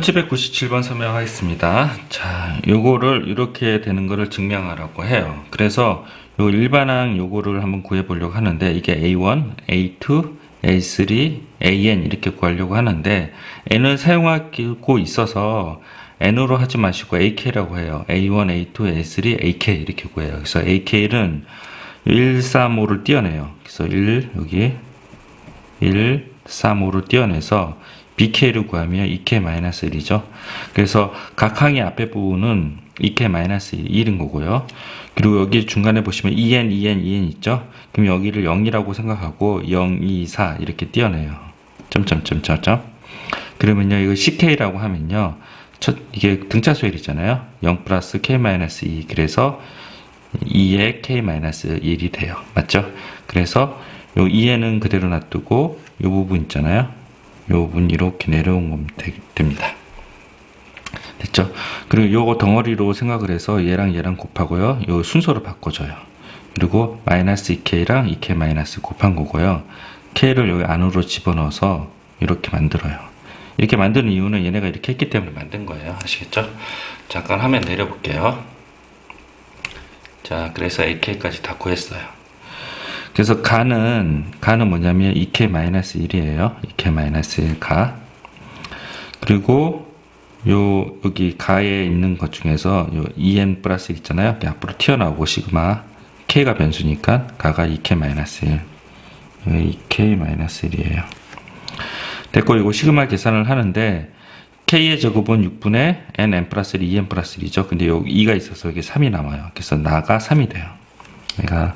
1797번 설명하겠습니다. 자, 요거를 이렇게 되는 거를 증명하라고 해요. 그래서 요 일반항 요거를 한번 구해 보려고 하는데 이게 A1, A2, A3, AN 이렇게 구하려고 하는데 N을 사용하고 있어서 N으로 하지 마시고 AK라고 해요. A1, A2, A3, AK 이렇게 구해요. 그래서 AK는 1, 3, 5를 띄어내요. 그래서 1 여기 1, 3, 5를 띄어내서 BK를 구하면 2K-1이죠. 그래서 각 항의 앞에 부분은 2K-1인 거고요. 그리고 여기 중간에 보시면 E EN, EN, EN 있죠? 그럼 여기를 0이라고 생각하고 0, 2, 4 이렇게 띄어내요. 점점점점점. 그러면요, 이거 CK라고 하면요. 첫, 이게 등차 소일이잖아요. 0 플러스 K-2. 그래서 2에 K-1이 돼요. 맞죠? 그래서 요 2에는 그대로 놔두고 요 부분 있잖아요. 요 부분 이렇게 내려온 됩니다. 됐죠? 그리고 요거 덩어리로 생각을 해서 얘랑 얘랑 곱하고요. 요 순서로 바꿔줘요. 그리고 마이너스 2K랑 2K 마이너스 곱한 거고요. K를 여기 안으로 집어넣어서 이렇게 만들어요. 이렇게 만드는 이유는 얘네가 이렇게 했기 때문에 만든 거예요. 아시겠죠? 잠깐 화면 내려볼게요. 자, 그래서 AK까지 다 구했어요. 그래서 가는 가는 뭐냐면 2k-1이에요. 2k-1 가. 그리고 요 여기 가에 있는 것 중에서 요 en 플러스 있잖아요. 앞으로 튀어나오고 시그마 k가 변수니까 가가 2k-1. 2k-1이에요. 됐고 이거 시그마 계산을 하는데 k의 제곱은 6분의 n n 플러스 1 2n 플러스 1이죠. 근데 여기 2가 있어서 여기 3이 남아요. 그래서 나가 3이 돼요. 내가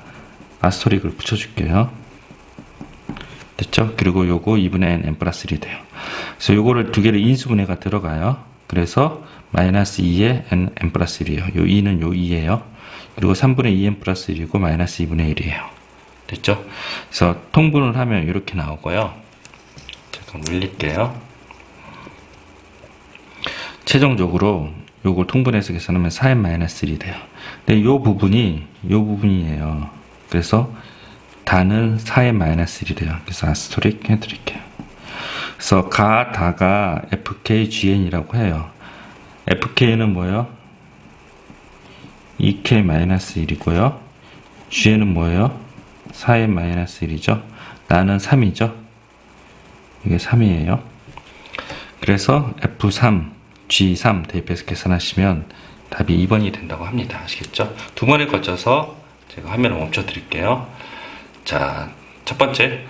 아스토릭을 붙여줄게요. 됐죠? 그리고 요거 2분의 n, n 플러스 1이 돼요. 그래서 요거를 두 개를 인수분해가 들어가요. 그래서 마이너스 2에 n, n 플러스 1이에요. 요 2는 요 2예요. 그리고 3분의 2n 플러스 1이고 마이너스 2분의 1이에요. 됐죠? 그래서 통분을 하면 이렇게 나오고요. 잠깐 물릴게요. 최종적으로 요걸 통분해서 계산하면 4n-1이 돼요. 근데 요 부분이 요 부분이에요. 그래서 단은 4n-1이 돼요. 그래서 아스토릭 해드릴게요. 그래서 가, 다가 fk, gn이라고 해요. fk는 뭐예요? 2k-1이고요. g는 뭐예요? 4n-1이죠. 나는 3이죠. 이게 3이에요. 그래서 f3 G3 대입해서 계산하시면 답이 2번이 된다고 합니다. 아시겠죠? 두 번에 걸쳐서 제가 화면을 멈춰 드릴게요. 자, 첫 번째,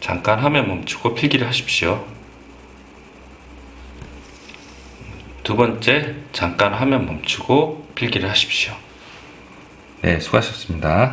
잠깐 화면 멈추고 필기를 하십시오. 두 번째, 잠깐 화면 멈추고 필기를 하십시오. 네, 수고하셨습니다.